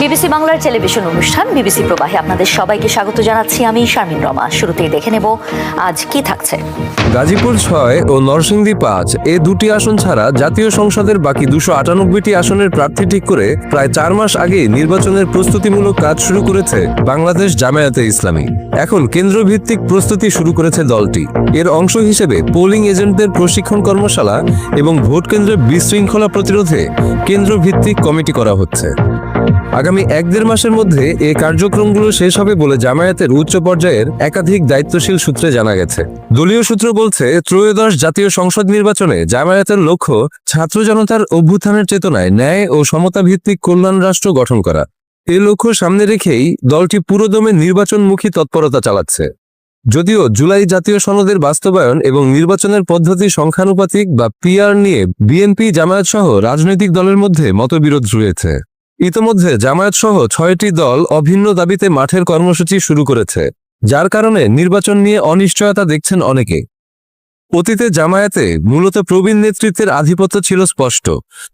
BBC বাংলার television অনুষ্ঠান BBC প্রবাহে আপনাদের সবাইকে স্বাগত জানাচ্ছি আমি শারমিন রমা। শুরুতেই দেখে নেব আজ কি থাকছে। গাজীপুর ছয় ও নরসিংদী পাঁচ, এ দুটি আসন ছাড়া জাতীয় সংসদের বাকি দুশো আটানব্বইটি আসনের প্রার্থী ঠিক করে প্রায় চার মাস আগে নির্বাচনের প্রস্তুতিমূলক কাজ শুরু করেছে বাংলাদেশ জামায়াতে ইসলামী। এখন কেন্দ্রভিত্তিক প্রস্তুতি শুরু করেছে দলটি। এর অংশ হিসেবে পোলিং এজেন্টদের প্রশিক্ষণ কর্মশালা এবং ভোট কেন্দ্রের বিশৃঙ্খলা প্রতিরোধে কেন্দ্রভিত্তিক কমিটি করা হচ্ছে। আগামী এক দেড় মাসের মধ্যে এই কার্যক্রমগুলো শেষ হবে বলে জামায়াতের উচ্চ পর্যায়ের একাধিক দায়িত্বশীল সূত্রে জানা গেছে। দলীয় সূত্র বলছে, ত্রয়োদশ জাতীয় সংসদ নির্বাচনে জামায়াতের লক্ষ্য ছাত্র জনতার অভ্যুত্থানের চেতনায় ন্যায় ও সমতা ভিত্তিক কল্যাণ রাষ্ট্র গঠন করা। এ লক্ষ্য সামনে রেখেই দলটি পুরোদমে নির্বাচনমুখী তৎপরতা চালাচ্ছে। যদিও জুলাই জাতীয় সনদের বাস্তবায়ন এবং নির্বাচনের পদ্ধতি সংখ্যানুপাতিক বা পিআর নিয়ে বিএনপি, জামায়াত সহ রাজনৈতিক দলের মধ্যে মতবিরোধ রয়েছে। ইতোমধ্যে জামায়াত সহ ছয়টি দল অভিন্ন দাবিতে মাঠের কর্মসূচি শুরু করেছে, যার কারণে নির্বাচন নিয়ে অনিশ্চয়তা দেখছেন অনেকে। অতীতে জামায়াতে মূলত প্রবীণ নেতৃত্বের আধিপত্য ছিল স্পষ্ট,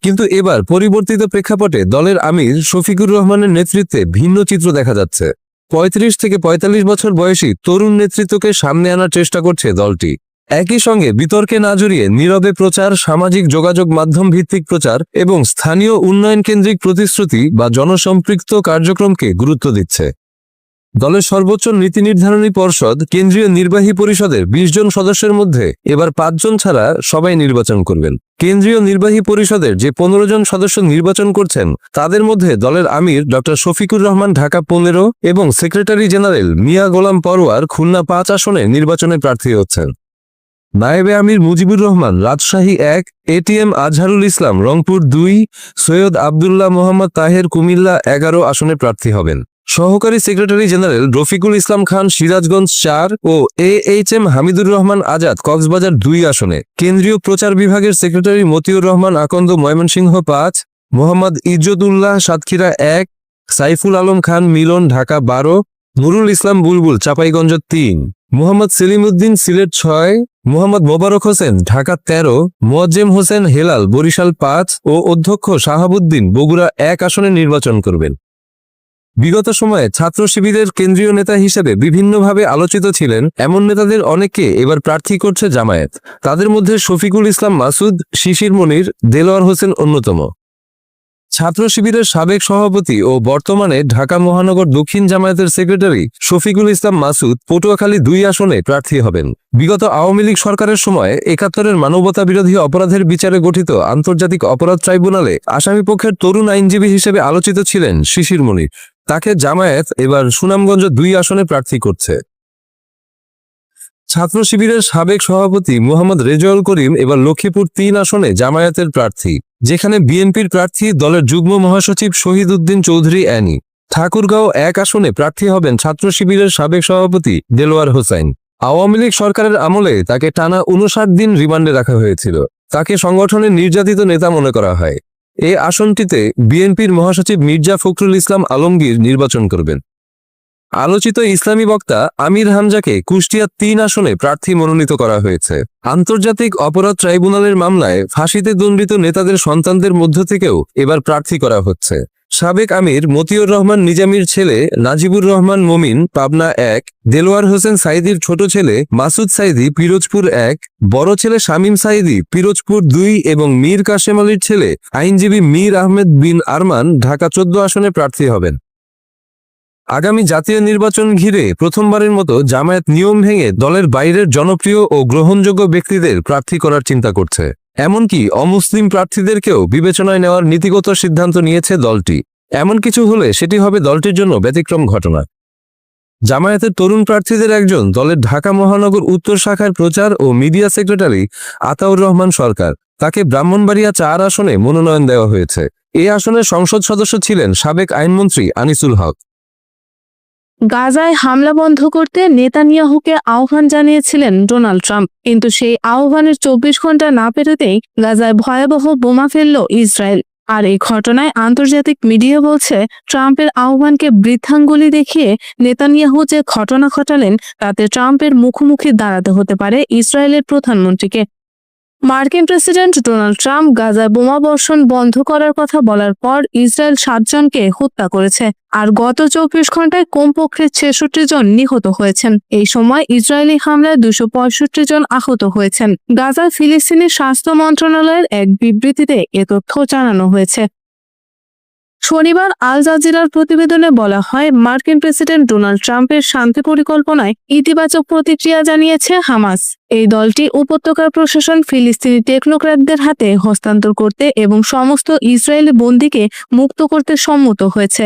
কিন্তু এবার পরিবর্তিত প্রেক্ষাপটে দলের আমির শফিকুর রহমানের নেতৃত্বে ভিন্ন চিত্র দেখা যাচ্ছে। পঁয়ত্রিশ থেকে পঁয়তাল্লিশ বছর বয়সী তরুণ নেতৃত্বকে সামনে আনার চেষ্টা করছে দলটি। একই সঙ্গে বিতর্কে না জড়িয়ে নীরবে প্রচার, সামাজিক যোগাযোগ মাধ্যম ভিত্তিক প্রচার এবং স্থানীয় উন্নয়ন কেন্দ্রিক প্রতিশ্রুতি বা জনসম্পৃক্ত কার্যক্রমকে গুরুত্ব দিচ্ছে। দলের সর্বোচ্চ নীতি নির্ধারণী পর্ষদ, কেন্দ্রীয় নির্বাহী পরিষদের বিশ জন সদস্যের মধ্যে এবার পাঁচজন ছাড়া সবাই নির্বাচন করবেন। কেন্দ্রীয় নির্বাহী পরিষদের যে পনেরো জন সদস্য নির্বাচন করছেন, তাদের মধ্যে দলের আমির ডক্টর শফিকুর রহমান ঢাকা পনেরো এবং সেক্রেটারি জেনারেল মিয়া গোলাম পরোয়ার খুলনা পাঁচ আসনে নির্বাচনে প্রার্থী হচ্ছেন। নায়েবে আমির মুজিবুর রহমান, রাজশাহী এক, এটিএম আজহারুল ইসলাম, রংপুর দুই, সৈয়দ আবদুল্লাহ মোহাম্মদ তাহের কুমিল্লা এগারো আসনে প্রার্থী হবেন। সহকারী সেক্রেটারি জেনারেল রফিকুল ইসলাম খান, সিরাজগঞ্জ চার ও A H M Hamidur Rahman Azad Cox's Bazar দুই আসনে। কেন্দ্রীয় প্রচার বিভাগের সেক্রেটারি মতিউর রহমান, আকন্দ ময়মনসিংহ পাঁচ, মোহাম্মদ ইজ্জতুল্লাহ সাতক্ষীরা এক, সাইফুল আলম খান মিলন ঢাকা বারো, নুরুল ইসলাম বুলবুল চাপাইগঞ্জ তিন। মোহাম্মদ সেলিম উদ্দিন সিলেট ছয়, মোহাম্মদ মোবারক হোসেন ঢাকা তেরো, মোয়াজ্জেম হোসেন হেলাল বরিশাল পাঁচ ও অধ্যক্ষ শাহাবুদ্দিন বগুড়া এক আসনে নির্বাচন করবেন। বিগত সময়ে ছাত্র শিবিরের কেন্দ্রীয় নেতা হিসেবে বিভিন্নভাবে আলোচিত ছিলেন এমন নেতাদের অনেককে এবার প্রার্থী করছে জামায়াত। তাদের মধ্যে শফিকুল ইসলাম মাসুদ, শিশির মনির, দেলোয়ার হোসেন অন্যতম। ছাত্র শিবিরের সাবেক সভাপতি ও বর্তমানে ঢাকা মহানগর দক্ষিণ জামায়াতের সেক্রেটারি শফিকুল ইসলাম মাসুদ পটুয়াখালী দুই আসনে প্রার্থী হবেন। বিগত আওয়ামী লীগ সরকারের সময় একাত্তরের মানবতা বিরোধী অপরাধের বিচারে গঠিত আন্তর্জাতিক অপরাধ ট্রাইব্যুনালে আসামি পক্ষের তরুণ আইনজীবী হিসেবে আলোচিত ছিলেন শিশির মনির। তাকে জামায়াত এবার সুনামগঞ্জ দুই আসনে প্রার্থী করছে। ছাত্র শিবিরের সাবেক সভাপতি মোহাম্মদ রেজাউল করিম এবার লক্ষ্মীপুর তিন আসনে জামায়াতের প্রার্থী। যেখানে বিএনপির প্রার্থী দলের যুগ্ম মহাসচিব শহীদ উদ্দিন চৌধুরী অ্যানি। ঠাকুরগাঁও এক আসনে প্রার্থী হবেন ছাত্র শিবিরের সাবেক সভাপতি দেলোয়ার হোসাইন। আওয়ামী লীগ সরকারের আমলে তাকে টানা উনষাট দিন রিমান্ডে রাখা হয়েছিল। তাকে সংগঠনের নির্যাতিত নেতা মনে করা হয়। এ আসনটিতে বিএনপির মহাসচিব মির্জা ফখরুল ইসলাম আলমগীর নির্বাচন করবেন। আলোচিত ইসলামী বক্তা আমির হামজাকে কুষ্টিয়া তিন আসনে প্রার্থী মনোনীত করা হয়েছে। আন্তর্জাতিক অপরাধ ট্রাইব্যুনালের মামলায় ফাঁসিতে দণ্ডিত নেতাদের সন্তানদের মধ্য থেকেও এবার প্রার্থী করা হচ্ছে। সাবেক আমির মতিউর রহমান নিজামীর ছেলে নাজিবুর রহমান মমিন, পাবনা এক, দেলোয়ার হোসেন সাইদির ছোট ছেলে মাসুদ সাইদি পিরোজপুর এক, বড় ছেলে শামীম সাইদি পিরোজপুর দুই এবং মীর কাশেম আলীর ছেলে আইনজীবী মীর আহমেদ বিন আরমান ঢাকা চোদ্দ আসনে প্রার্থী হবেন। আগামী জাতীয় নির্বাচন ঘিরে প্রথমবারের মতো জামায়াত নিয়ম ভেঙে দলের বাইরের জনপ্রিয় ও গ্রহণযোগ্য ব্যক্তিদের প্রার্থী করার চিন্তা করছে। এমনকি অমুসলিম প্রার্থীদেরকেও বিবেচনায় নেওয়ার নীতিগত সিদ্ধান্ত নিয়েছে দলটি। এমন কিছু হলে সেটি হবে দলটির জন্য ব্যতিক্রম ঘটনা। জামায়াতের তরুণ প্রার্থীদের একজন দলের ঢাকা মহানগর উত্তর শাখার প্রচার ও মিডিয়া সেক্রেটারি আতাউর রহমান সরকার। তাকে ব্রাহ্মণবাড়িয়া চার আসনে মনোনয়ন দেওয়া হয়েছে। এই আসনের সংসদ সদস্য ছিলেন সাবেক আইনমন্ত্রী আনিসুল হক। গাজায় হামলা বন্ধ করতে নেতানিয়াহুকে আহ্বান জানিয়েছিলেন ডোনাল্ড ট্রাম্প। কিন্তু সেই আহ্বানের চব্বিশ ঘণ্টা না পেরোতেই গাজায় ভয়াবহ বোমা ফেলল ইসরায়েল। আর এই ঘটনায় আন্তর্জাতিক মিডিয়া বলছে, ট্রাম্পের আহ্বানকে বৃদ্ধাঙ্গুলি দেখিয়ে নেতানিয়াহু যে ঘটনা ঘটালেন, তাতে ট্রাম্পের মুখোমুখি দাঁড়াতে হতে পারে ইসরায়েলের প্রধানমন্ত্রীকে। মার্কিন প্রেসিডেন্ট ডোনাল্ড ট্রাম্প গাজায় বোমা বর্ষণ বন্ধ করার কথা বলার পর ইসরায়েল সাতজনকে হত্যা করেছে, আর গত চব্বিশ ঘন্টায় কমপক্ষে ছেষট্টি জন নিহত হয়েছেন। এই সময় ইসরায়েলি হামলায় দুশো পঁয়ষট্টি জন আহত হয়েছেন। গাজার ফিলিস্তিনি স্বাস্থ্য মন্ত্রণালয়ের এক বিবৃতিতে এ তথ্য জানানো হয়েছে। শনিবার আল জাজিরার প্রতিবেদনে বলা হয়, মার্কিন প্রেসিডেন্ট ডোনাল্ড ট্রাম্পের শান্তি পরিকল্পনায় ইতিবাচক প্রতিক্রিয়া জানিয়েছে হামাস। এই দলটি উপত্যকার প্রশাসন, ফিলিস্তিনি টেকনোক্র্যাটদের হাতে হস্তান্তর করতে এবং সমস্ত ইসরায়েলি বন্দীকে মুক্ত করতে সম্মত হয়েছে।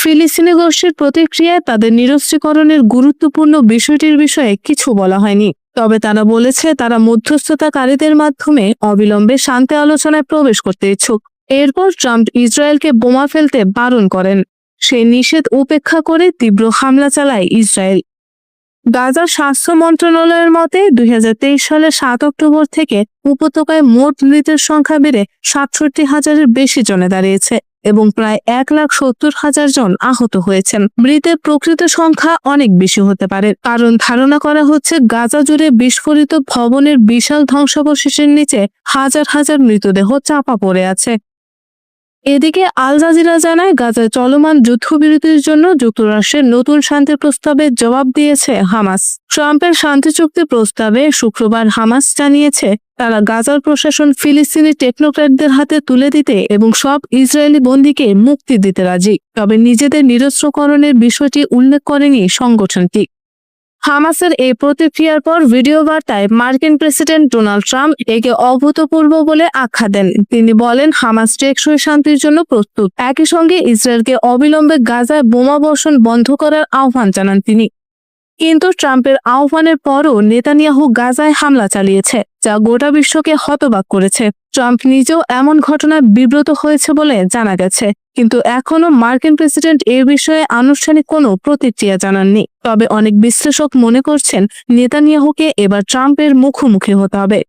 ফিলিস্তিনি গোষ্ঠীর প্রতিক্রিয়ায় তাদের নিরস্ত্রীকরণের গুরুত্বপূর্ণ বিষয়টির বিষয়ে কিছু বলা হয়নি। তবে তারা বলেছে, তারা মধ্যস্থতাকারীদের মাধ্যমে অবিলম্বে শান্তি আলোচনায় প্রবেশ করতে ইচ্ছুক। এরপর ট্রাম্প ইসরায়েলকে বোমা ফেলতে বারণ করেন। সেই নিষেধ উপেক্ষা করে তীব্র হামলা চালায় ইসরায়েল। গাজার স্বাস্থ্য মন্ত্রণালয়ের মতে, দুই সালের সাত অক্টোবর থেকে উপত্যকায় মোট মৃতের সংখ্যা বেড়ে সাতষট্টি হাজারের বেশি জনে দাঁড়িয়েছে এবং প্রায় এক লাখ সত্তর হাজার জন আহত হয়েছেন। মৃতের প্রকৃত সংখ্যা অনেক বেশি হতে পারে, কারণ ধারণা করা হচ্ছে গাজা জুড়ে বিস্ফোরিত ভবনের বিশাল ধ্বংসাবশেষের নিচে হাজার হাজার মৃতদেহ চাপা পড়ে আছে। এদিকে আল জাজিরা জানায়, গাজায় চলমান যুদ্ধবিরতির জন্য যুক্তরাষ্ট্রের নতুন শান্তি প্রস্তাবে জবাব দিয়েছে হামাস। ট্রাম্পের শান্তি চুক্তি প্রস্তাবে শুক্রবার হামাস জানিয়েছে, তারা গাজার প্রশাসন ফিলিস্তিনি টেকনোক্র্যাটদের হাতে তুলে দিতে এবং সব ইসরায়েলি বন্দীকে মুক্তি দিতে রাজি। তবে নিজেদের নিরস্ত্রকরণের বিষয়টি উল্লেখ করেনি সংগঠনটি। হামাসের এই প্রতিক্রিয়ার পর ভিডিও বার্তায় মার্কিন প্রেসিডেন্ট ডোনাল্ড ট্রাম্প একে অভূতপূর্ব বলে আখ্যা দেন। তিনি বলেন, হামাস টেকসই শান্তির জন্য প্রস্তুত। একই সঙ্গে ইসরায়েলকে অবিলম্বে গাজায় বোমা বর্ষণ বন্ধ করার আহ্বান জানান তিনি। কিন্তু ট্রাম্পের আহ্বানের পরও নেতানিয়াহু গাজায় হামলা চালিয়েছে, যা গোটা বিশ্বকে হতবাক করেছে। ট্রাম্প নিজেও এমন ঘটনায় বিব্রত হয়েছে বলে জানা গেছে। কিন্তু এখনও মার্কিন প্রেসিডেন্ট এ বিষয়ে আনুষ্ঠানিক কোনো প্রতিক্রিয়া জানাননি। তবে অনেক বিশ্লেষক মনে করছেন নেতানিয়াহুকে এবার ট্রাম্পের মুখোমুখি হতে হবে।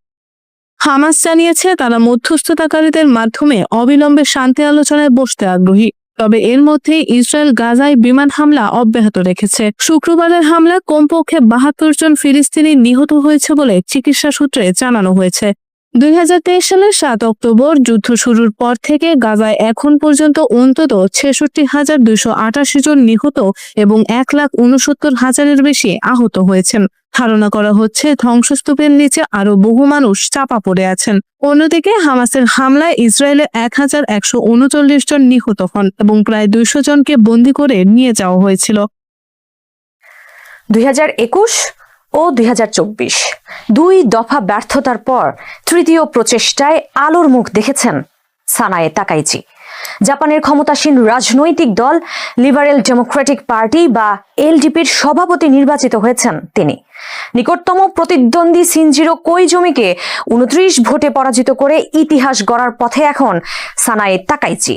হামাস জানিয়েছে, তারা মধ্যস্থতাকারীদের মাধ্যমে অবিলম্বে শান্তি আলোচনায় বসতে আগ্রহী। তবে এর মধ্যে ইসরায়েল গাজায় বিমান হামলা অব্যাহত রেখেছে। শুক্রবারের হামলা কমপক্ষে বাহাত্তর জন ফিলিস্তিনি নিহত হয়েছে বলে চিকিৎসা সূত্রে জানানো হয়েছে। দু হাজার তেইশ সালের সাত অক্টোবর যুদ্ধ শুরুর পর থেকে গাজায় এখন পর্যন্ত অন্তত ছেষট্টি হাজার দুইশো আটাশি জন নিহত এবং এক লাখ উনসত্তর হাজারের বেশি আহত হয়েছেন। ধারণা করা হচ্ছে ধ্বংসস্তূপের নিচে আরও বহু মানুষ চাপা পড়ে আছেন। অন্যদিকে হামাসের হামলায় ইসরায়েলে এক হাজার একশো উনচল্লিশ জন নিহত হন এবং প্রায় দুইশো জনকে বন্দী করে নিয়ে যাওয়া হয়েছিল। দুই হাজার একুশ ও দুই দুই দফা ব্যর্থতার পর তৃতীয় প্রচেষ্টায় আলোর মুখ দেখেছেন সানায়ে তাকাইচি। জাপানের ক্ষমতাসীন রাজনৈতিক দল লিবারেল ডেমোক্রেটিক পার্টি বা এলডিপির সভাপতি নির্বাচিত হয়েছেন তিনি। নিকটতম প্রতিদ্বন্দ্বী সিনজিরো কোইজমিকে উনত্রিশ ভোটে পরাজিত করে ইতিহাস গড়ার পথে এখন সানায়ে তাকাইচি।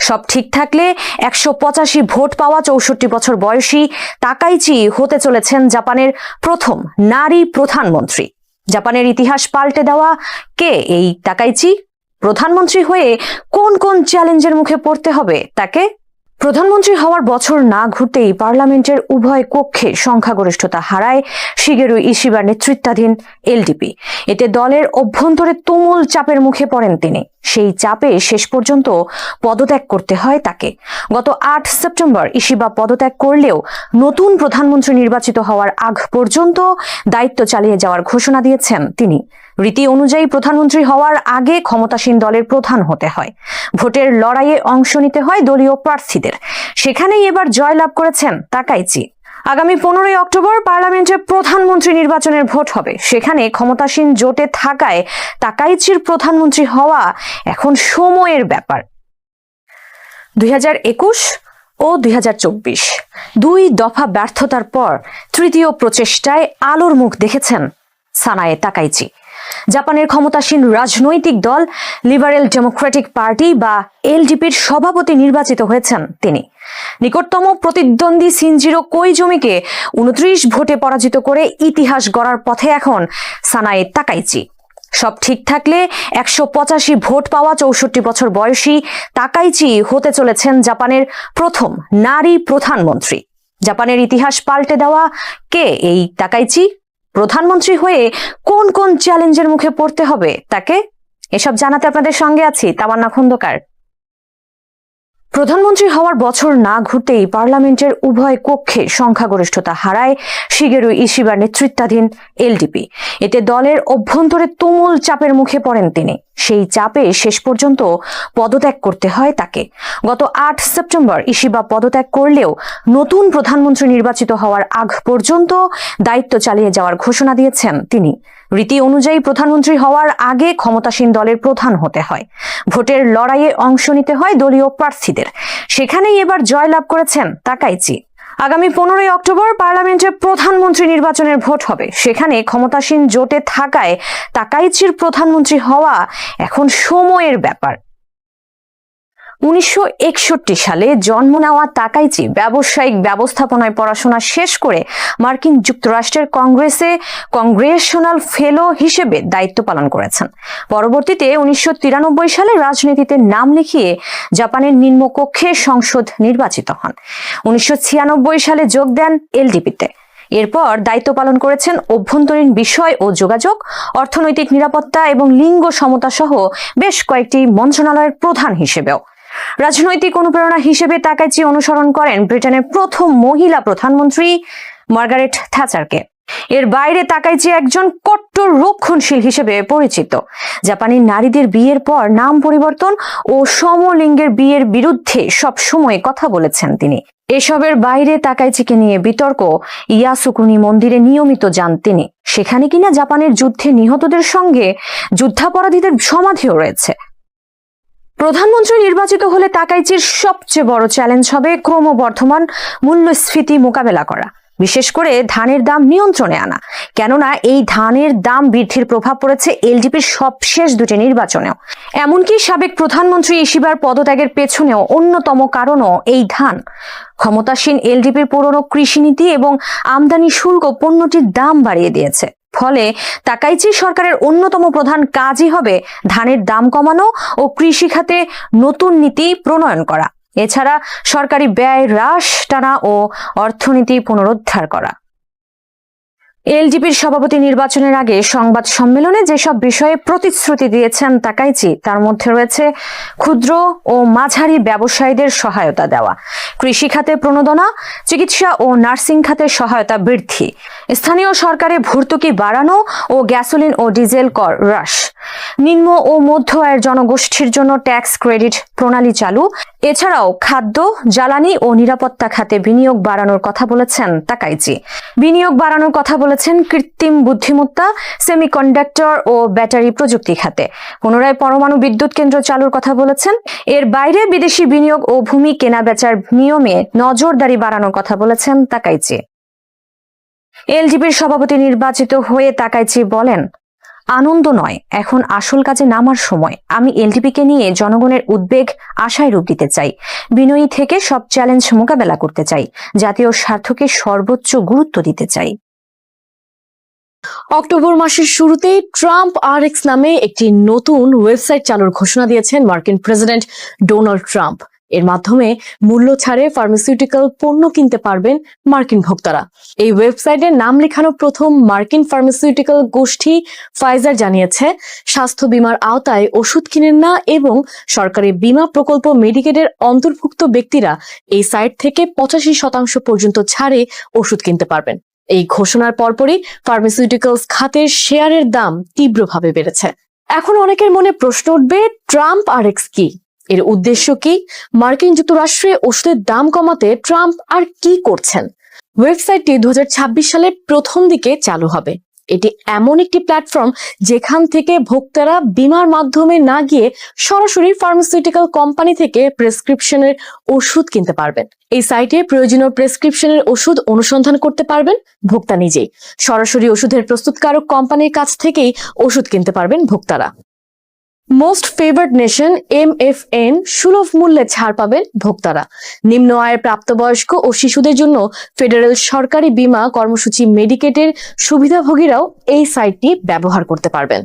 সব ঠিক থাকলে একশো পঁচাশি ভোট পাওয়া চৌষট্টি বছর বয়সী তাকাইচি হতে চলেছেন জাপানের প্রথম নারী প্রধানমন্ত্রী। জাপানের ইতিহাস পাল্টে দেওয়া কে এই তাকাইচি? প্রধানমন্ত্রী হয়ে কোন কোন চ্যালেঞ্জের মুখে পড়তে হবে তাকে? প্রধানমন্ত্রী হওয়ার বছর না ঘুরতেই পার্লামেন্টের উভয় কক্ষে সংখ্যাগরিষ্ঠতা হারায় শিগেরু ইশিবার নেতৃত্বাধীন এলডিপি। এতে দলের অভ্যন্তরে তুমুল চাপের মুখে পড়েন তিনি। সেই চাপে শেষ পর্যন্ত পদত্যাগ করতে হয় তাকে। গত আট সেপ্টেম্বর ইশিবা পদত্যাগ করলেও নতুন প্রধানমন্ত্রী নির্বাচিত হওয়ার আগ পর্যন্ত দায়িত্ব চালিয়ে যাওয়ার ঘোষণা দিয়েছেন তিনি। রীতি অনুযায়ী প্রধানমন্ত্রী হওয়ার আগে ক্ষমতাসীন দলের প্রধান হতে হয়। ভোটের লড়াইয়ে অংশ নিতে হয় দলীয় প্রার্থীদের। সেখানেই এবার জয়লাভ করেছেন তাকাইচি। আগামী পনেরোই অক্টোবর পার্লামেন্টে প্রধানমন্ত্রী নির্বাচনের ভোট হবে। সেখানে ক্ষমতাসীন জোটে থাকায় তাকাইচির প্রধানমন্ত্রী হওয়া এখন সময়ের ব্যাপার। দুই হাজার একুশ ও দুই দুই দফা ব্যর্থতার পর তৃতীয় প্রচেষ্টায় আলোর মুখ দেখেছেন সানায়ে তাকাইচি। জাপানের ক্ষমতাসীন রাজনৈতিক দল লিবারেল ডেমোক্রেটিক পার্টি বা এলডিপির সভাপতি নির্বাচিত হয়েছেন তিনি। নিকটতম প্রতিদ্বন্দ্বী সিনজিরো কোইজমিকে উনত্রিশ ভোটে পরাজিত করে ইতিহাস গড়ার পথে এখন সানায়ে তাকাইচি। সব ঠিক থাকলে একশো পঁচাশি ভোট পাওয়া চৌষট্টি বছর বয়সী তাকাইচি হতে চলেছেন জাপানের প্রথম নারী প্রধানমন্ত্রী। জাপানের ইতিহাস পাল্টে দেওয়া কে এই তাকাইচি? প্রধানমন্ত্রী হয়ে কোন কোন চ্যালেঞ্জের মুখে পড়তে হবে তাকে এসব জানাতে আপনাদের সঙ্গে আছি, তামান্না খন্দকার। প্রধানমন্ত্রী হওয়ার বছর না ঘুরতেই পার্লামেন্টের উভয় কক্ষে সংখ্যাগরিষ্ঠতা হারায় শিগেরু ইশিবার নেতৃত্বাধীন এলডিপি। এতে দলের অভ্যন্তরে তুমুল চাপের মুখে পড়েন তিনি। সেই চাপে শেষ পর্যন্ত পদত্যাগ করতে হয় তাকে। গত আট সেপ্টেম্বর ইশিবা পদত্যাগ করলেও নতুন প্রধানমন্ত্রী নির্বাচিত হওয়ার আগ পর্যন্ত দায়িত্ব চালিয়ে যাওয়ার ঘোষণা দিয়েছেন তিনি। রীতি অনুযায়ী প্রধানমন্ত্রী হওয়ার আগে ক্ষমতাসীন দলের প্রধান হতে হয়। ভোটের লড়াইয়ে অংশ নিতে হয় দলীয় প্রার্থীদের। সেখানেই এবার জয়লাভ করেছেন তাকাইচি। আগামী পনেরোই অক্টোবর পার্লামেন্টে প্রধানমন্ত্রী নির্বাচনের ভোট হবে। সেখানে ক্ষমতাসীন জোটে থাকায় তাকাইচির প্রধানমন্ত্রী হওয়া এখন সময়ের ব্যাপার। উনিশশো একষট্টি সালে জন্ম নেওয়া তাকাইচি ব্যবসায়িক ব্যবস্থাপনায় পড়াশোনা শেষ করে মার্কিন যুক্তরাষ্ট্রের কংগ্রেসে কংগ্রেশনাল ফেলো হিসেবে দায়িত্ব পালন করেছেন। পরবর্তীতে উনিশশো তিরানব্বই সালে রাজনীতিতে নাম লিখিয়ে জাপানের নিম্নকক্ষে সংসদ নির্বাচিত হন। উনিশশো ছিয়ানব্বই সালে যোগ দেন এলডিপিতে। এরপর দায়িত্ব পালন করেছেন অভ্যন্তরীণ বিষয় ও যোগাযোগ, অর্থনৈতিক নিরাপত্তা এবং লিঙ্গ সমতা সহ বেশ কয়েকটি মন্ত্রণালয়ের প্রধান হিসেবেও। রাজনৈতিক অনুপ্রেরণা হিসেবে তাকাইচি অনুসরণ করেন ব্রিটেনের প্রথম মহিলা প্রধানমন্ত্রী মার্গারেট থ্যাচারকে। এর বাইরে তাকাইচি একজন কট্টর রক্ষণশীল হিসেবে পরিচিত। জাপানি নারীদের বিয়ের পর নাম পরিবর্তন ও সমলিঙ্গের বিয়ের বিরুদ্ধে সব সময় কথা বলেছেন তিনি। এসবের বাইরে তাকাইচিকে নিয়ে বিতর্ক, ইয়াসুকুনি মন্দিরে নিয়মিত যান তিনি। সেখানে কিনা জাপানের যুদ্ধে নিহতদের সঙ্গে যুদ্ধাপরাধীদের সমাধিও রয়েছে। প্রধানমন্ত্রী নির্বাচিত হলে তাকাইচির সবচেয়ে বড় চ্যালেঞ্জ হবে ক্রমবর্ধমান মূল্যস্ফীতি মোকাবেলা করা। বিশেষ করে ধানের দাম নিয়ন্ত্রণে আনা। কেননা এই ধানের দাম বৃদ্ধির প্রভাব পড়েছে এলডিপির সবশেষ দুটি নির্বাচনেও। এমনকি সাবেক প্রধানমন্ত্রী ইসিবার পদত্যাগের পেছনেও অন্যতম কারণও এই ধান। ক্ষমতাসীন এলডিপির পুরনো কৃষিনীতি এবং আমদানি শুল্ক পণ্যটির দাম বাড়িয়ে দিয়েছে। ফলে তাকাইচি সরকারের অন্যতম প্রধান কাজই হবে ধানের দাম কমানো ও কৃষি খাতে নতুন নীতি প্রণয়ন করা। এছাড়া সরকারি ব্যয় হ্রাস টানা ও অর্থনীতি পুনরুদ্ধার করা। এলডিপির সভাপতি নির্বাচনের আগে সংবাদ সম্মেলনে যেসব বিষয়ে প্রতিশ্রুতি দিয়েছেন তাকাইচি, তার মধ্যে রয়েছে ক্ষুদ্র ও মাঝারি ব্যবসায়ীদের সহায়তা দেওয়া, কৃষি খাতে প্রণোদনা, চিকিৎসা ও নার্সিং খাতে সহায়তা বৃদ্ধি, স্থানীয় সরকারে ভর্তুকি বাড়ানো ও গ্যাসোলিন ও ডিজেল কর হ্রাস, নিম্ন ও মধ্য আয়ের জনগোষ্ঠীর জন্য ট্যাক্স ক্রেডিট প্রণালী চালু, এছাড়াও খাদ্য, জ্বালানি ও নিরাপত্তা খাতে বিনিয়োগ বাড়ানোর কথা বলেছেন তাকাইচি। বিনিয়োগ বাড়ানোর কথা বলেছেন, কৃত্রিম বুদ্ধিমত্তা, সেমিকন্ডাক্টর ও ব্যাটারি প্রযুক্তি খাতে। পুনরায় পরমাণু বিদ্যুৎ কেন্দ্র চালুর কথা বলেছেন। এর বাইরে বিদেশি বিনিয়োগ ও ভূমি কেনা বেচার নিয়মে নজরদারি বাড়ানোর কথা বলেছেন তাকাইচি। এলজিবির সভাপতি নির্বাচিত হয়ে তাকাইচি বলেন, আনন্দ নয়, এখন আসল কাজে নামার সময়। আমি এলডিপিকে নিয়ে জনগণের উদ্বেগ, আশায় রূপ দিতে চাই। বিনয়ী থেকে সব চ্যালেঞ্জ মোকাবেলা করতে চাই। জাতীয় স্বার্থকে সর্বোচ্চ গুরুত্ব দিতে চাই। অক্টোবর মাসের শুরুতে ট্রাম্প আর এক্স নামে একটি নতুন ওয়েবসাইট চালুর ঘোষণা দিয়েছেন মার্কিন প্রেসিডেন্ট ডোনাল্ড ট্রাম্প। এর মাধ্যমে মূল্য ছাড়ে ফার্মাসিউটিক্যাল পণ্য কিনতে পারবেন মার্কিন ভোক্তারা। এই ওয়েবসাইটে নাম লেখানো প্রথম মার্কিন ফার্মাসিউটিক্যাল গোষ্ঠী ফাইজার জানিয়েছে, স্বাস্থ্য বীমার আওতায় ওষুধ কিনেন না এবং সরকারি বীমা প্রকল্প মেডিকেটের অন্তর্ভুক্ত ব্যক্তিরা এই সাইট থেকে পঁচাশি শতাংশ পর্যন্ত ছাড়ে ওষুধ কিনতে পারবেন। এই ঘোষণার পরপরই ফার্মাসিউটিক্যালস খাতের শেয়ারের দাম তীব্রভাবে বেড়েছে। এখন অনেকের মনে প্রশ্ন উঠবে, ট্রাম্প আর এক্স কি? এর উদ্দেশ্য কি? মার্কিন যুক্তরাষ্ট্রে ওষুধের দাম কমাতে ট্রাম্প আর কি করছেন? ওয়েবসাইটটি দু সালের প্রথম দিকে চালু হবে। এটি এমন একটি প্ল্যাটফর্ম যেখান থেকে ভোক্তারা বিমার মাধ্যমে না গিয়ে সরাসরি ফার্মাসিউটিক্যাল কোম্পানি থেকে প্রেসক্রিপশনের ওষুধ কিনতে পারবেন। এই সাইটে প্রয়োজনীয় প্রেসক্রিপশনের ওষুধ অনুসন্ধান করতে পারবেন ভোক্তা নিজেই। সরাসরি ওষুধের প্রস্তুতকারক কোম্পানির কাছ থেকেই ওষুধ কিনতে পারবেন ভোক্তারা। Most favoured nation M F N সুলভ মূল্যে ছাড় পাবেন ভোক্তারা। নিম্ন আয়ের প্রাপ্তবয়স্ক ও শিশুদের জন্য ফেডারেল সরকারি বীমা কর্মসূচি মেডিকেটের সুবিধাভোগীরাও এই সাইটটি ব্যবহার করতে পারবেন।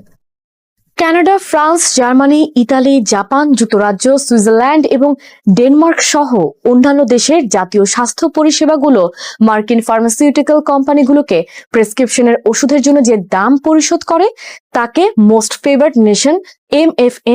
Canada, France, Germany, Italy, Japan, যুক্তরাজ্য, সুইজারল্যান্ড এবং ডেনমার্ক সহ অন্যান্য দেশের জাতীয় স্বাস্থ্য পরিষেবাগুলো মার্কিন ফার্মাসিউটিক্যাল কোম্পানিগুলোকে প্রেসক্রিপশনের ওষুধের জন্য যে দাম পরিশোধ করে, তাকে মোস্ট ফেভার্ড নেশন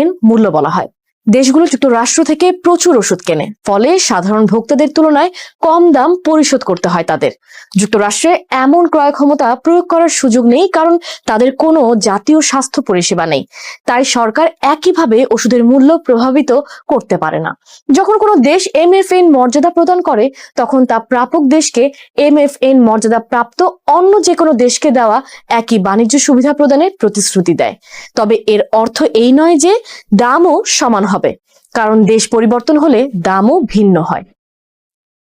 এম মূল্য বলা হয়। দেশগুলো যুক্তরাষ্ট্র থেকে প্রচুর ওষুধ কেনে, ফলে সাধারণ ভোক্তাদের তুলনায় কম দাম পরিশোধ করতে হয় তাদের। যুক্তরাষ্ট্রে এমন ক্রয় ক্ষমতা প্রয়োগ করার সুযোগ নেই, কারণ তাদের কোনো জাতীয় স্বাস্থ্য পরিষেবা নেই। তাই সরকার একইভাবে ওষুধের মূল্য প্রভাবিত করতে পারে না। যখন কোনো দেশ এমএফএন মর্যাদা প্রদান করে, তখন তা প্রাপক দেশকে এমএফএন মর্যাদা প্রাপ্ত অন্য যে কোনো দেশকে দেওয়া একই বাণিজ্য সুবিধা প্রদানের প্রতিশ্রুতি দেয়। তবে এর অর্থ এই নয় যে দামও সমান হবে। কারণ দেশ পরিবর্তন হলে দামও ভিন্ন হয়।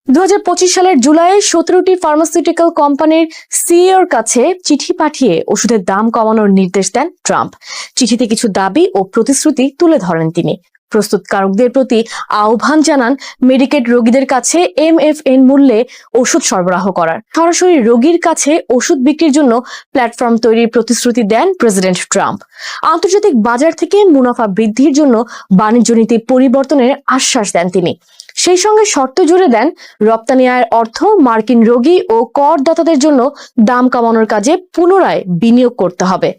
দু হাজার পঁচিশ সালের জুলাইয়ে সতেরোটি ফার্মাসিউটিক্যাল কোম্পানির সিইওর কাছে চিঠি পাঠিয়ে ওষুধের দাম কমানোর নির্দেশ দেন ট্রাম্প। চিঠিতে কিছু দাবি ও প্রতিশ্রুতি তুলে ধরেন তিনি। প্রস্তুতকারকদের প্রতি আহ্বান জানান মেডিকেট রোগীদের কাছে এমএফএন মূল্যে ওষুধ সরবরাহ করার। সরাসরি রোগীর কাছে ওষুধ বিক্রির জন্য প্ল্যাটফর্ম তৈরির প্রতিশ্রুতি দেন প্রেসিডেন্ট ট্রাম্প আন্তর্জাতিক বাজার থেকে মুনাফা বৃদ্ধির জন্য বাণিজ্য নীতি পরিবর্তনের আশ্বাস দেন তিনি। সেই সঙ্গে শর্ত জুড়ে দেন রপ্তানি আয়ের অর্থ, মার্কিন রোগী ও করদাতাদের জন্য দাম কমানোর কাজে পুনরায় বিনিয়োগ করতে হবে।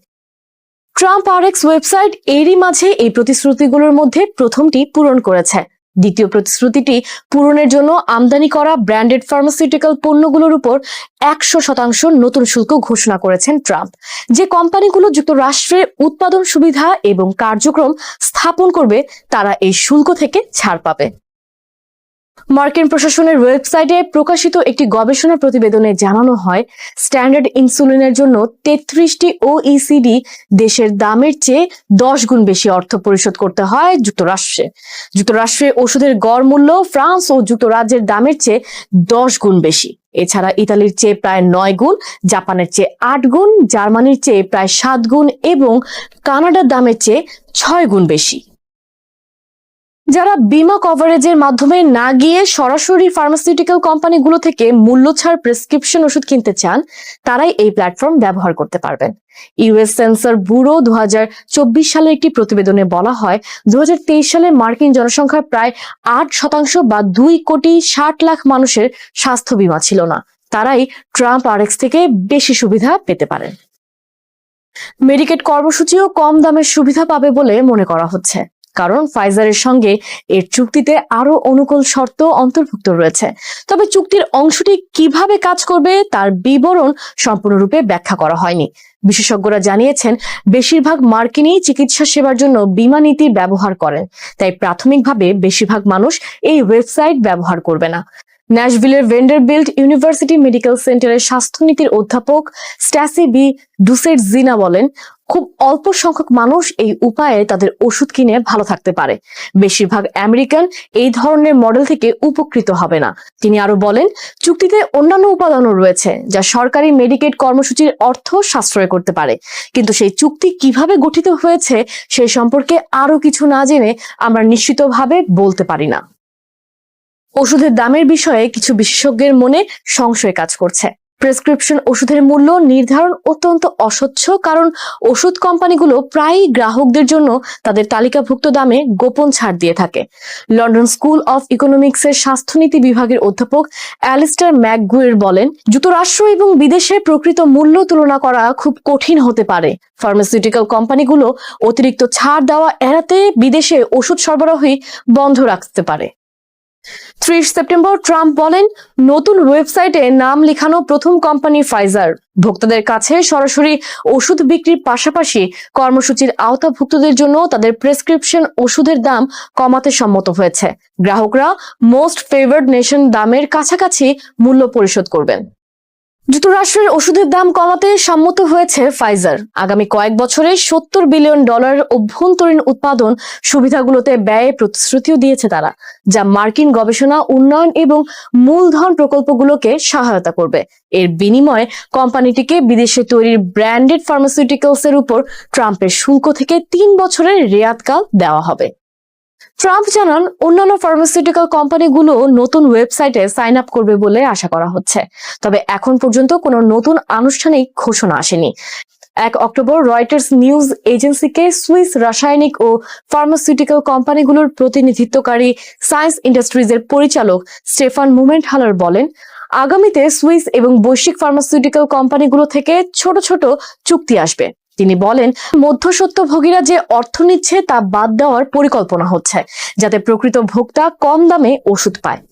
ট্রাম্প আরএক্স ওয়েবসাইট এরই মাঝে এই প্রতিশ্রুতিগুলোর মধ্যে প্রথমটি পূরণ করেছে। দ্বিতীয় প্রতিশ্রুতিটি পূরণের জন্য আমদানি করা ব্র্যান্ডেড ফার্মাসিউটিক্যাল পণ্যগুলোর উপর একশো শতাংশ নতুন শুল্ক ঘোষণা করেছেন ট্রাম্প। যে কোম্পানিগুলো যুক্তরাষ্ট্রে উৎপাদন সুবিধা এবং কার্যক্রম স্থাপন করবে, তারা এই শুল্ক থেকে ছাড় পাবে। মার্কিন প্রশাসনের ওয়েবসাইটে প্রকাশিত একটি গবেষণা প্রতিবেদনে জানানো হয়, স্ট্যান্ডার্ড ইনসুলিনের জন্য তেত্রিশটি ওইসিডি দেশের দামের চেয়ে দশ গুণ বেশি অর্থ পরিশোধ করতে হয় যুক্তরাষ্ট্রে। যুক্তরাষ্ট্রে ওষুধের গড় মূল্য ফ্রান্স ও যুক্তরাজ্যের দামের চেয়ে দশ গুণ বেশি। এছাড়া ইতালির চেয়ে প্রায় নয় গুণ, জাপানের চেয়ে আট গুণ, জার্মানির চেয়ে প্রায় সাত গুণ এবং কানাডার দামের চেয়ে ছয় গুণ বেশি। যারা বিমা কভারেজের মাধ্যমে না গিয়ে সরাসরি ফার্মাসিউটিক্যাল কোম্পানিগুলো থেকে মূল্য ছাড় প্রেসক্রিপশন ওষুধ কিনতে চান, তারাই এই প্ল্যাটফর্ম ব্যবহার করতে পারবেন। ইউএস সেন্সর ব্যুরো দুহাজার চব্বিশ সালের একটি প্রতিবেদনে বলা হয়, দুহাজার তেইশ সালে মার্কিন জনসংখ্যার প্রায় আট শতাংশ বা দুই কোটি ষাট লাখ মানুষের স্বাস্থ্য বীমা ছিল না। তারাই ট্রাম্প আরএক্স থেকে বেশি সুবিধা পেতে পারেন। মেডিকেট কর্মসূচিও কম দামের সুবিধা পাবে বলে মনে করা হচ্ছে। কারণ ফাইজারের সঙ্গে এর চুক্তিতে আরও অনুকূল শর্ত অন্তর্ভুক্ত রয়েছে। তবে চুক্তির অংশটি কীভাবে কাজ করবে তার বিবরণ সম্পূর্ণরূপে ব্যাখ্যা করা হয়নি। বিশেষজ্ঞরা জানিয়েছেন, বেশিরভাগ মার্কিনই চিকিৎসা সেবার জন্য বিমা নীতি ব্যবহার করেন, তাই প্রাথমিকভাবে বেশিরভাগ মানুষ এই ওয়েবসাইট ব্যবহার করবে না। ন্যাশভিলের ভেন্ডারবিল্ট ইউনিভার্সিটি মেডিকেল সেন্টারের স্বাস্থ্যনীতির অধ্যাপক স্ট্যাসি বি ডুসেট জিনা বলেন, খুব অল্প সংখ্যক মানুষ এই উপায়ে তাদের ওষুধ কিনে ভালো থাকতে পারে। বেশিরভাগ আমেরিকান এই ধরনের মডেল থেকে উপকৃত হবে না। তিনি আরও বলেন, চুক্তিতে অন্যান্য উপাদানও রয়েছে, যা সরকারি মেডিকেট কর্মসূচির অর্থ সাশ্রয় করতে পারে। কিন্তু সেই চুক্তি কীভাবে গঠিত হয়েছে সে সম্পর্কে আরও কিছু না জেনে আমরা নিশ্চিতভাবে বলতে পারি না। ওষুধের দামের বিষয়ে কিছু বিশেষজ্ঞের মনে সংশয় কাজ করছে। প্রেসক্রিপশন ওষুধের মূল্য নির্ধারণ অত্যন্ত অস্বচ্ছ, কারণ ওষুধ কোম্পানিগুলো প্রায়ই গ্রাহকদের জন্য তাদের তালিকাভুক্ত দামে গোপন ছাড় দিয়ে থাকে। লন্ডন স্কুল অফ ইকোনমিক্সের স্বাস্থ্যনীতি বিভাগের অধ্যাপক অ্যালিস্টার ম্যাকগুয়ের বলেন, যুক্তরাষ্ট্র এবং বিদেশে প্রকৃত মূল্য তুলনা করা খুব কঠিন হতে পারে। ফার্মাসিউটিক্যাল কোম্পানিগুলো অতিরিক্ত ছাড় দেওয়া এড়াতে বিদেশে ওষুধ সরবরাহই বন্ধ রাখতে পারে। ত্রিশ সেপ্টেম্বর ট্রাম্প বলেন, নতুন ওয়েবসাইটে নাম লেখানো প্রথম কোম্পানি ফাইজার। ভোক্তাদের কাছে সরাসরি ওষুধ বিক্রির পাশাপাশি কর্মসূচির আওতাভুক্তদের জন্য তাদের প্রেসক্রিপশন ওষুধের দাম কমাতে সম্মত হয়েছে। গ্রাহকরা মোস্ট ফেভার্ড নেশন দামের কাছাকাছি মূল্য পরিশোধ করবেন। যুক্তরাষ্ট্রের ওষুধের দাম কমাতে সম্মত হয়েছে ফাইজার আগামী কয়েক বছরে সত্তর বিলিয়ন ডলার অভ্যন্তরীণ উৎপাদন সুবিধাগুলোতে ব্যয়ে প্রতিশ্রুতিও দিয়েছে তারা, যা মার্কিন গবেষণা, উন্নয়ন এবং মূলধন প্রকল্পগুলোকে সহায়তা করবে। এর বিনিময়ে কোম্পানিটিকে বিদেশে তৈরির ব্র্যান্ডেড ফার্মাসিউটিক্যালস এর উপর ট্রাম্পের শুল্ক থেকে তিন বছরের রেয়াতকাল দেওয়া হবে। ট্রাম্প জানান, অন্যান্য ফার্মাসিউটিক্যাল কোম্পানিগুলো নতুন ওয়েবসাইটে সাইন আপ করবে বলে আশা করা হচ্ছে। তবে এখন পর্যন্ত কোনো নতুন আনুষ্ঠানিক ঘোষণা আসেনি। এক অক্টোবর রয়টার্স নিউজ এজেন্সিকে সুইস রাসায়নিক ও ফার্মাসিউটিক্যাল কোম্পানিগুলোর প্রতিনিধিত্বকারী সায়েন্স ইন্ডাস্ট্রিজের পরিচালক স্টেফান মুমেন্ট হালার বলেন, আগামীতে সুইস এবং বৈশ্বিক ফার্মাসিউটিক্যাল কোম্পানিগুলো থেকে ছোট ছোট চুক্তি আসবে। তিনি বলেন, মধ্যস্বত্বভোগীরা যে অর্থ নিচ্ছে তা বাদ দেওয়ার পরিকল্পনা হচ্ছে, যাতে প্রকৃত ভোক্তা কম দামে ওষুধ পায়।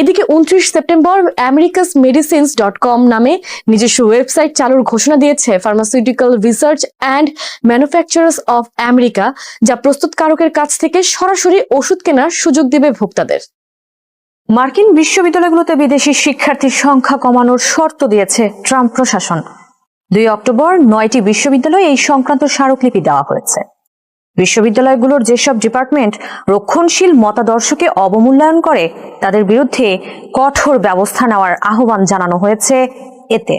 এদিকে উনত্রিশ September Americas medicines dot com নামে নিজস্ব ওয়েবসাইট চালুর ঘোষণা দিয়েছে pharmaceutical research and manufacturers of America, যা প্রস্তুতকারকের কাছ থেকে সরাসরি ওষুধ কেনার সুযোগ দেবে ভোক্তাদের। মার্কিন বিশ্ববিদ্যালয়গুলোতে বিদেশি শিক্ষার্থীর সংখ্যা কমানোর শর্ত দিয়েছে ট্রাম্প প্রশাসন। দুই অক্টোবর নয়টি বিশ্ববিদ্যালয়ে এই সংক্রান্ত স্মারকলিপি দেওয়া হয়েছে। বিশ্ববিদ্যালয়গুলোর যেসব ডিপার্টমেন্ট রক্ষণশীল মতাদর্শকে অবমূল্যায়ন করে, তাদের বিরুদ্ধে কঠোর ব্যবস্থা নেওয়ার আহ্বান জানানো হয়েছে এতে।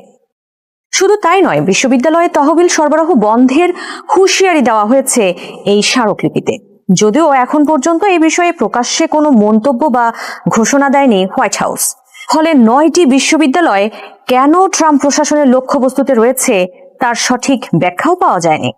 শুধু তাই নয়, বিশ্ববিদ্যালয়ে তহবিল সরবরাহ বন্ধের হুঁশিয়ারি দেওয়া হয়েছে এই স্মারকলিপিতে। যদিও এখন পর্যন্ত এই বিষয়ে প্রকাশ্যে কোনো মন্তব্য বা ঘোষণা দেয়নি হোয়াইট হাউস। ফলে নয়টি বিশ্ববিদ্যালয় কেন ট্রাম্প প্রশাসনের লক্ষ্যবস্তুতে রয়েছে তার সঠিক ব্যাখ্যাও পাওয়া যায়নি।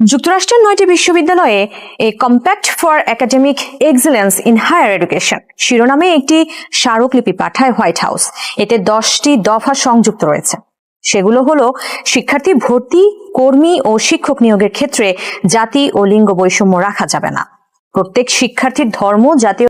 যুক্তরাষ্ট্রের নয়টি বিশ্ববিদ্যালয়ে a compact for academic excellence in higher education শিরোনামে একটি স্মারকলিপি পাঠায় হোয়াইট হাউস। এতে দশটি দফা সংযুক্ত রয়েছে। সেগুলো হলো শিক্ষার্থী ভর্তি, কর্মী ও শিক্ষক নিয়োগের ক্ষেত্রে জাতি ও লিঙ্গ বৈষম্য রাখা যাবে না। প্রত্যেক শিক্ষার্থীর ধর্ম জাতীয়